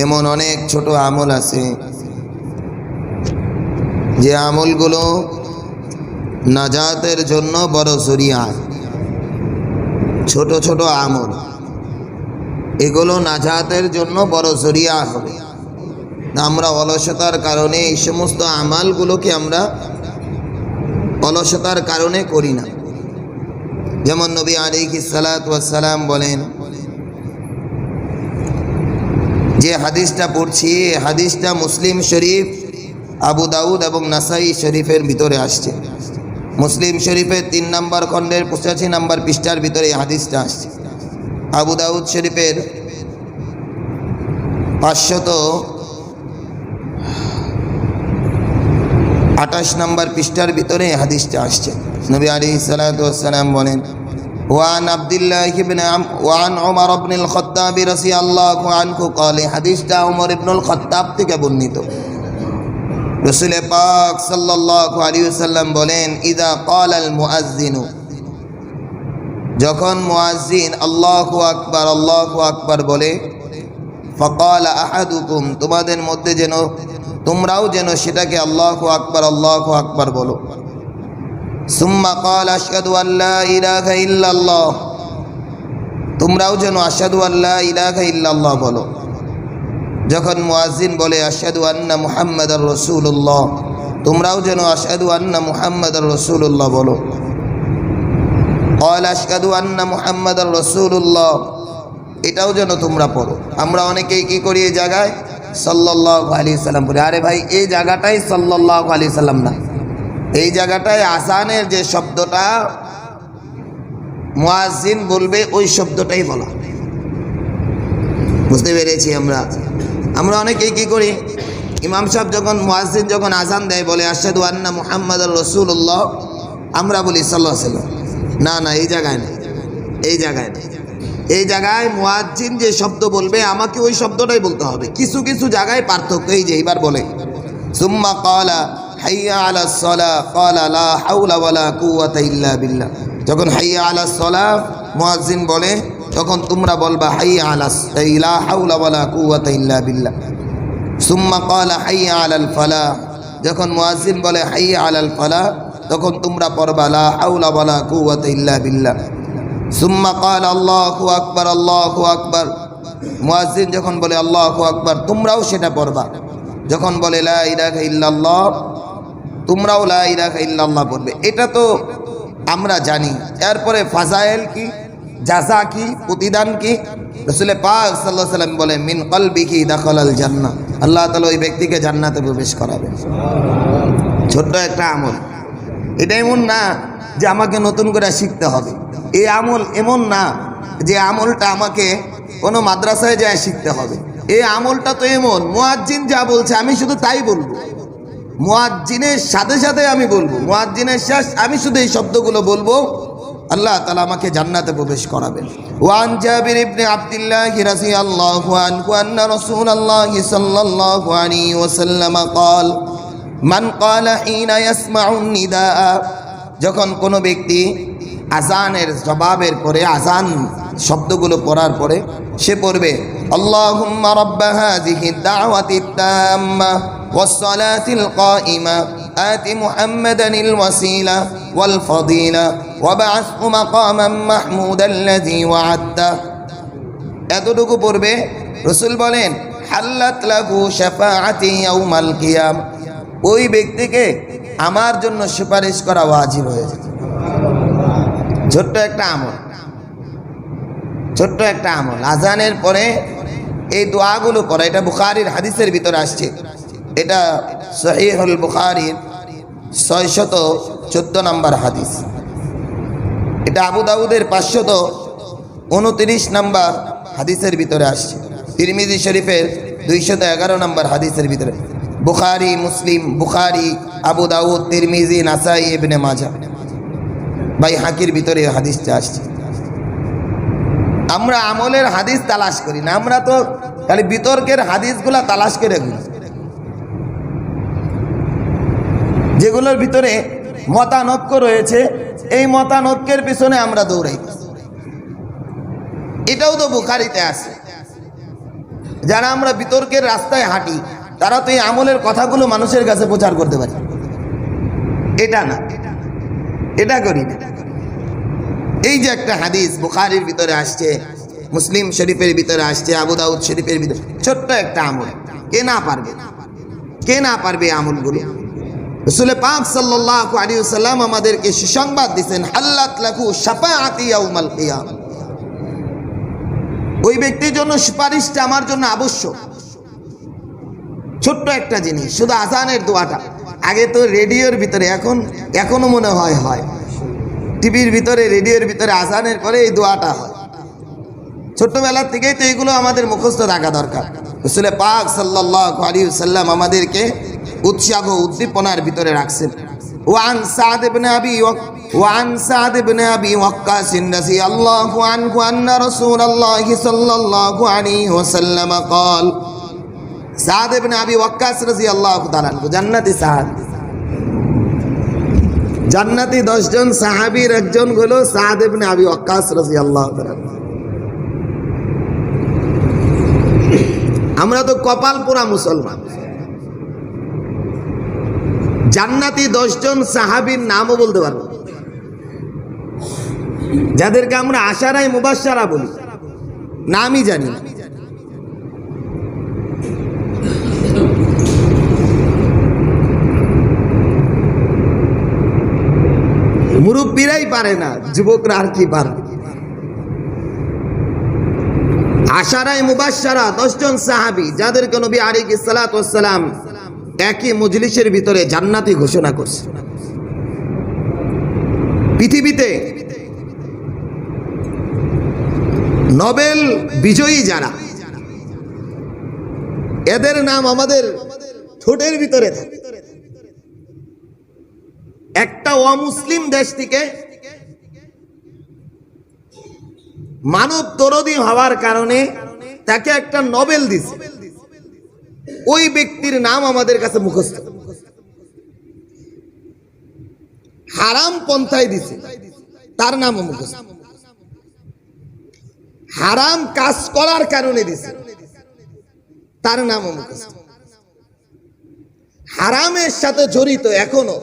এমন অনেক ছোট আমল আছে। যে আমলগুলো নাজাতের জন্য বড় সরিয়া ছোট ছোট আমল। এগুলো নাজাতের জন্য বড় সরিয়া হবে। আমরা অলসতার কারণে এই সমস্ত আমালগুলোকে আমরা অলসতার কারণে করি না। যেমন নবী আলিকি সালাম বলেন যে হাদিসটা পড়ছি, হাদিসটা মুসলিম শরীফ, আবু দাউদ এবং নাসাই শরীফের ভিতরে আসছে। মুসলিম শরীফের তিন নম্বর খণ্ডের পঁচাশি নম্বর পৃষ্ঠার ভিতরে এই হাদিসটা আসছে। আবু দাউদ শরীফের পাঁচশত আঠাশ নম্বর পৃষ্ঠার ভিতরে হাদিসটা আসছে। নবী আলী সালাম বলেন ওয়ান আব্দুল্লাহ ইবনে আম ওয়ান ওমর ইবনুল খাত্তাব রাদিয়াল্লাহু আনহু قال হাদিসটা ওমর ইবনুল খাত্তাব থেকে বর্ণিত রাসূল পাক সাল্লাল্লাহু আলাইহি ওয়াসাল্লাম বলেন ইদা قال المؤذن যখন মুয়াজ্জিন আল্লাহু আকবার আল্লাহু আকবার বলে ফকাল আহাদুকুম তোমাদের মধ্যে যেন তোমরাও যেন সেটাকে আল্লাহু আকবার আল্লাহু আকবার বলো সুম্মা আশাদু আল্লাহ ইল্লাল্লাহ। তোমরাও যেন আশাদু আল্লাহ ইল্লাল্লাহ বলো। যখন মুয়াজিন বলে আশাদু আন্না মুহাম্মদ রসুল্লাহ তোমরাও যেন আশাদু আন্না মুহাম্মদ রসুল্লাহ বলো। কল আশাদু আন্না মুহাম্মদ রসুল্লাহ এটাও যেন তোমরা পড়ো। আমরা অনেকেই কি করি এই জায়গায়? সাল্লাহ আলি সাল্লাম বলি, আরে ভাই, এই জায়গাটাই সাল্লাহ আলি সাল্লাম না। এই জায়গাটায় আসানের যে শব্দটা মুয়াজ্জিন বলবে, ওই শব্দটাই বলা। বুঝতে পেরেছি আমরা। আমরা অনেকেই কি করি? ইমাম সাহেব যখন, মুয়াজ্জিন যখন আজান দেয়, বলে, আশহাদু আন্না মুহাম্মাদ রসুল্লাহ আমরা বলি সাল্লাহ সাল্লাম না না, এই জায়গায় না। এই জায়গায় না। এই জায়গায় মুয়াজ্জিন যে শব্দ বলবে, আমাকে ওই শব্দটাই বলতে হবে। কিছু কিছু জায়গায় পার্থক্য, এই যে, এইবার বলে। সুম্মা কালা হাইয়া আলা সলা কালা লা হাউলা ওয়ালা কুওয়াতা ইল্লা বিল্লাহ। যখন হাইয়া আলা সলা, মুয়াজ্জিন বলে, তখন তোমরা বলবা, হাইয়া আলা লা হাউলা ওয়ালা কুওয়াতা ইল্লা বিল্লাহ। সুম্মা কালা হাইয়া আলাল ফালাহ যখন মুয়াজ্জিন বলে, হাইয়া আলাল ফালাহ তখন তোমরা পড়বা, লা হাউলা ওয়ালা কুওয়াতা ইল্লা বিল্লাহ। সুম্মা কাল আল্লাহু আকবার আল্লাহু আকবার। মুয়াজ্জিন যখন বলে, আল্লাহু আকবার, তোমরাও সেটা পড়বা। যখন বলে, লা ইলাহা ইল্লাল্লাহ তোমরাও লা ইলাহা ইল্লাল্লাহ পড়বে এটা তো আমরা জানি। এরপরে ফাজাইল কি? জাজা কি? প্রতিদান কি? রসুলে পাক সাল্লাহ সাল্লাম বলে মিন কলবিকি দাখল আল জান্নাহ। আল্লাহ তালা ওই ব্যক্তিকে জান্নাতে প্রবেশ করাবে ছোট্ট একটা আমল। এটা এমন না যে আমাকে নতুন করে শিখতে হবে। এই আমল এমন না যে আমলটা আমাকে কোনো মাদ্রাসায় যায় শিখতে হবে। এই আমলটা তো এমন, মোয়াজ্জিন যা বলছে, আমি শুধু তাই বলব। মুয়াজ্জিনের সাথে সাথে আমি বলবো মুয়াজ্জিনের শেষ আমি শুধু এই শব্দগুলো বলবো আল্লাহ তালা আমাকে জান্নাতে প্রবেশ করাবেন ওয়ান জাবির ইবনে আব্দুল্লাহ রাদিয়াল্লাহু আনহু আন্না রাসূলুল্লাহ সাল্লাল্লাহু আলাইহি ওয়াসাল্লাম قال মান ক্বালা হিনা ইয়াসমাউ নিদাআ যখন কোনো ব্যক্তি আজানের জবাবের পরে আজান শব্দগুলো পড়ার পরে সে পড়বে আল্লাহুম্মা রাব্বা হাযিহি দাওয়াতি তাম্মা والصلاة القائمة آت محمدا الوسيلة والفضيلة وبعثه مقاما محمودا الذي وعدته এতটুকু পড়বে রসুল বলেন হাল্লাত লাহু শাফাআতি ইয়াউমাল কিয়াম ওই ব্যক্তিকে আমার জন্য সুপারিশ করা ওয়াজিব হয়েছে ছোট্ট একটা আমল ছোট্ট একটা আমল আজানের পরে এই দোয়াগুলো করা এটা বুখারির হাদিসের ভিতরে আসছে এটা সহিহুল বুখারির ছয়শত চোদ্দ নম্বর হাদিস। এটা আবু দাউদের পাঁচশত উনত্রিশ নম্বর হাদিসের ভিতরে আসছে। তিরমিজি শরীফের দুইশত এগারো নম্বর হাদিসের ভিতরে। বুখারি, মুসলিম, বুখারি, আবু দাউদ, তিরমিজি, নাসাই, ইবনে মাজা ভাই, হাকির ভিতরে হাদিসটা আসছে। আমরা আমলের হাদিস তালাশ করি না, আমরা তো খালি বিতর্কের হাদিসগুলা তালাশ করে ঘুরি। যেগুলোর ভিতরে মতানৈক্য রয়েছে, এই মতানৈক্যের পিছনে আমরা দৌড়াই। এটাও তো বুখারিতে আছে। যারা আমরা বিতর্কের রাস্তায় হাঁটি, তারা তো এই আমলের কথাগুলো মানুষের কাছে প্রচার করতে পারে। এটা না। এটা করি না। এই যে একটা হাদিস বুখারির ভিতরে আসছে, মুসলিম শরীফের ভিতরে আসছে, আবু দাউদ শরীফের ভিতরে, ছোট্ট একটা আমল। কে না পারবে? কে না পারবে আমলগুলো? রসুলে পাক সাল্লাল্লাহু আলাইহি সাল্লাম আমাদেরকে সুসংবাদ দিচ্ছেন হাল্লাত লাকু শাফাআতি ইয়াউমাল কিয়াম ওই ব্যক্তির জন্য সুপারিশটা আমার জন্য আবশ্যক। ছোট্ট একটা জিনিস, শুধু আজানের দোয়াটা। আগে তো রেডিওর ভিতরে, এখন, এখনও মনে হয় হয়। টিভির ভিতরে, রেডিওর ভিতরে আজানের পরে এই দোয়াটা হয়। ছোট্টবেলার থেকেই তো এগুলো আমাদের মুখস্থ রাখা দরকার। রসুলে পাক সাল্লাহ আলী সাল্লাম আমাদেরকে উৎসাহ উদ্দীপনার ভিতরে রাখছেন ওয়ান সাদ ইবনে আবি ওয়াক- وعن سعد بن ابي وقاص رضي الله عنه ان رسول الله صلى الله عليه وسلم قال সাদ ইবনে আবি ওয়াক্কাস রাদিয়াল্লাহু তাআলা আনহু জান্নাতি সাহাব জান্নাতি 10 জন সাহাবীর একজন হলো সাদ ইবনে আবি ওয়াক্কাস রাদিয়াল্লাহু তাআলা আনহু। আমরা তো কপাল পোড়া মুসলমান জান্নাতি 10 জন সাহাবীর নামও বলতে পারব। যাদেরকে আমরা আশারাই মুবাশশারা বলি। নামই জানি মুরব্বীরাই পারে না, যুবকরা আর কি পারে? আশারাই মুবাশশারা, দশজন সাহাবী, যাদেরকে নবী সালাতু ওয়াসসালাম একই মজলিসের ভিতরে জান্নাতি ঘোষণা করছে। পৃথিবীতে নোবেল বিজয়ী যারা, এদের নাম আমাদের ঠোঁটের ভিতরে একটা অমুসলিম দেশ থেকে মানব তরদি হওয়ার কারণে তাকে একটা নোবেল দিছে। ওই ব্যক্তির নাম আমাদের কাছে মুখস্থ। হারাম পন্থায় দিছে। তার নামও মুখস্থ। হারাম কাজ করার কারণে দিছে। তার নামও মুখস্থ। হারামের সাথে জড়িত এখনও,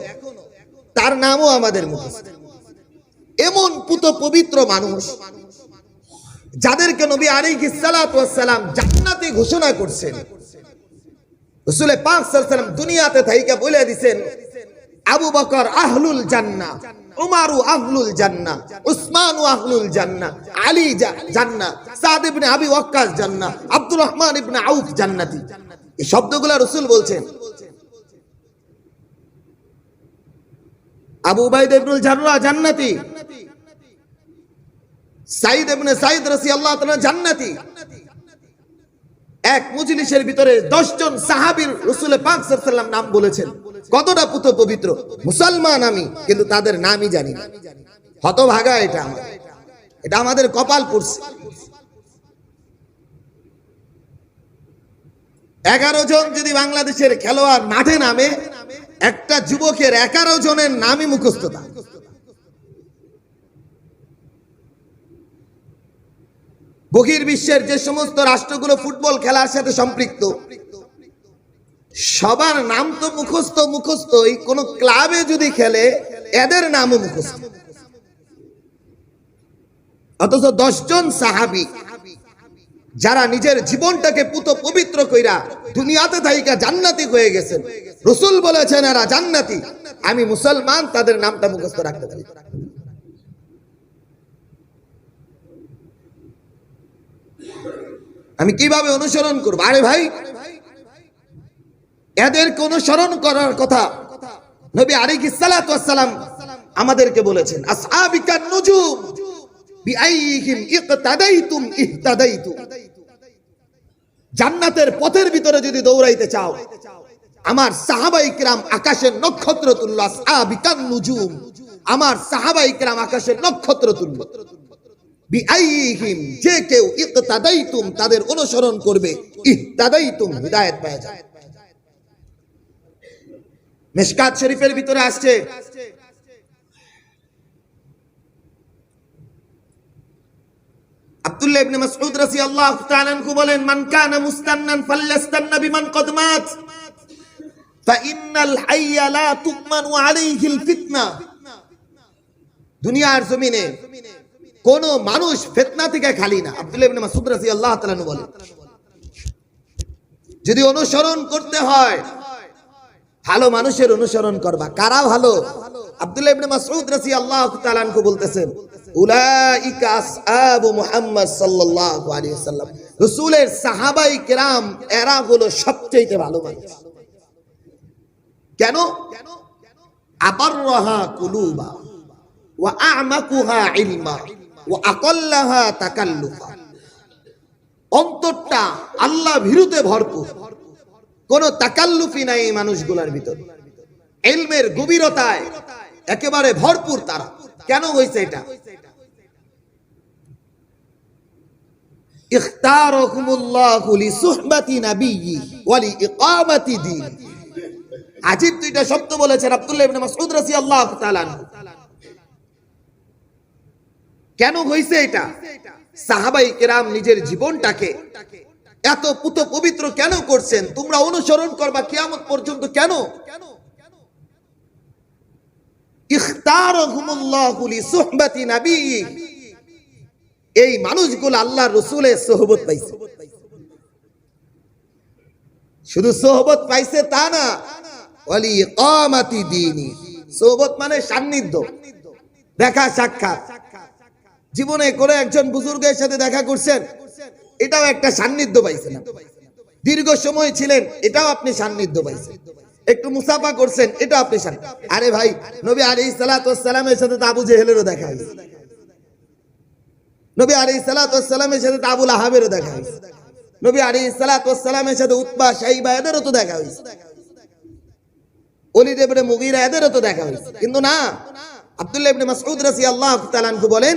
তার নামও আমাদের মুখস্থ। এমন পুত পবিত্র মানুষ, যাদেরকে নবী আলাইহিস সালাতু ওয়াস সালাম জান্নাতে ঘোষণা করছেন। রসুলে পাক সাল্লাম দুনিয়াতে থাইকা বলে দিছেন, আবু বকর আহলুল জান্নাহ, উমারু আহলুল জান্নাহ, উসমানু আহলুল জান্নাহ, আলী জা- জান্নাহ, সাদ ইবনে আবি ওয়াক্কাস জান্নাহ, আব্দুর রহমান ইবনে আউফ জান্নাতি। এই রসুল বলছেন। আবু উবাইদ ইবনুল জাররাহ জান্নাতি। সাইদ ইবনে সাইদ রাদিয়াল্লাহু তাআলা জান্নাতি। এক মজলিসের ভিতরে দশ জন সাহাবীর রসুল পাক সাল্লাম নাম বলেছেন। কতটা পুত পবিত্র? মুসলমান আমি, কিন্তু তাদের নামই জানি না। হতভাগা এটা আমার এটা আমাদের কপাল পড়ছে এগারো জন যদি বাংলাদেশের খেলোয়াড় মাঠে নামে, একটা যুবকের এগারো জনের নামই মুখস্থ বহির্বিশ্বের যে সমস্ত রাষ্ট্রগুলো ফুটবল খেলার সাথে সম্পৃক্ত, সবার নাম তো মুখস্থ, মুখস্থই। কোন ক্লাবে যদি খেলে, এদের নামও মুখস্থ। অথচ দশজন সাহাবি, যারা নিজের জীবনটাকে পুত পবিত্র কইরা দুনিয়াতে থাইকা জান্নাতি হয়ে গেছেন। রসুল বলেছেন, এরা জান্নাতি। আমি মুসলমান, তাদের নামটা মুখস্থ রাখতে পারি। আমি কীভাবে অনুসরণ করব? আরে ভাই, এদেরকে অনুসরণ করার কথা নবী আলাইহিস সালাতু আমাদেরকে বলেছেন জান্নাতের পথের ভিতরে যদি দৌড়াইতে চাও, আমার সাহাবাই কিরাম আকাশের নক্ষত্র তুল্য আসহাবিকান নুজুম। আমার সাহাবাই কিরাম আকাশের নক্ষত্র তুল্য বিআইহিম, যে কেউ ইকতাদাইতুম তাদের অনুসরণ করবে। হিদায়াত মিশকাত শরীফের ভিতরে আসছে। আব্দুল্লাহ ইবনে মাসউদ রাদিয়াল্লাহু তাআলা আনহু বলেন, মান কানা মুস্তান্নান ফাল্যাস্তান্না বিমান মাত ফাইন্নাল হাইয়া লা তুকমানু আলাইহিল ফিতনা। দুনিয়ার জমিনে কোন মানুষ ফেতনা থেকে খালি না। রাদিয়াল্লাহু তাআলা আনহু যদি অনুসরণ করতে হয়, ভালো মানুষের অনুসরণ করবা। কারা ভালো? আব্দুল্লাহ আ'মাকুহা ওয়া আকাল্লাহা অন্তরটা আল্লাহ ভরপুর। কোন তাকাল্লুফি নাই মানুষগুলোর ভিতর। এলমের গভীরতায় একেবারে ভরপুর তারা। কেন হয়েছে এটা? আজিব দুইটা শব্দ বলেছেন আব্দুল্লাহ। কেন হয়েছে এটা? সাহাবাই কেরাম নিজের জীবনটাকে এত পুত পবিত্র কেন করছেন? তোমরা অনুসরণ করবা কিয়ামত পর্যন্ত কেন? এই মানুষগুলো আল্লাহ রসুলের সোহবত পাইছে। শুধু সোহবত পাইছে তা না সোহবত মানে সান্নিধ্য। দেখা সাক্ষাৎ। জীবনে করে একজন বুজুর্গের সাথে দেখা করছেন, এটাও একটা সান্নিধ্য পাইছেন দীর্ঘ সময় ছিলেন, এটাও আপনি সান্নিধ্য পাইছেন। একটু মুসাফা করছেন এটা আপনি আরে ভাই, নবী আলাইহিস সালাতু ওয়াস সালামের সাথে তো আবু জেহেলেরও দেখা হয়েছে। নবী আলাইহিস সালাতু ওয়াস সালামের সাথে তো আবুল আহাবেরও দেখা হয়েছে। নবী আলাইহিস সালাতু ওয়াস সালামের সাথে উতবা শাইবা এদেরও তো দেখা হয়েছে। অলি মুগীরা এদেরও তো দেখা হয়েছে। কিন্তু না, আব্দুল্লাহ ইবনে মাসউদ রাদিয়াল্লাহু তাআলা বলেন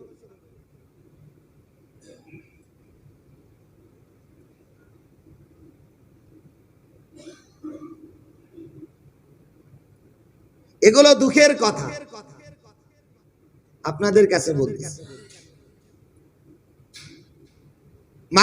এগুলো দুঃখের কথা। আপনাদের কাছে বলতেছি।